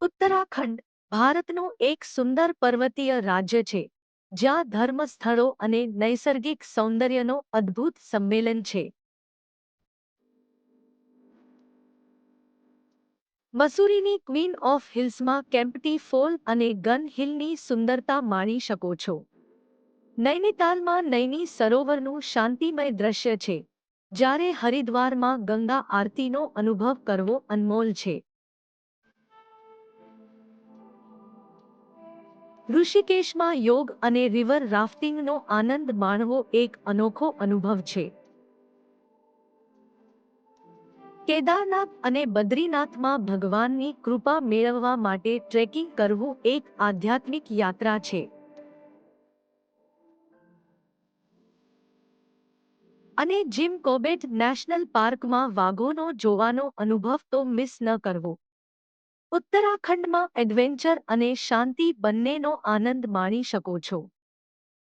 ઉત્તરાખંડ ભારતનું એક સુંદર પર્વતીય રાજ્ય છે, જ્યાં ધર્મસ્થળો અને નૈસર્ગિક સૌંદર્યનો અદ્ભુત સંમેલન છે. મસૂરીની ક્વીન ઓફ હિલ્સમાં કેમ્પટી ફોલ અને ગન હિલની સુંદરતા માણી શકો છો. નૈનીતાલમાં નૈની સરોવરનું શાંતિમય દ્રશ્ય છે, જ્યારે હરિદ્વારમાં ગંગા આરતીનો અનુભવ કરવો અનમોલ છે. ઋષિકેશમાં યોગ અને રિવર રાફ્ટિંગનો આનંદ માણવો એક અનોખો અનુભવ છે. કેદારનાથ અને બદ્રીનાથમાં ભગવાનની કૃપા મેળવવા માટે ટ્રેકિંગ કરવું એક આધ્યાત્મિક યાત્રા છે. અને જીમ કોબેટ નેશનલ પાર્કમાં વાઘોનો જોવાનો અનુભવ તો મિસ ન કરવો. ઉત્તરાખંડમાં એડવેન્ચર અને શાંતિ બંનેનો આનંદ માણી શકો છો.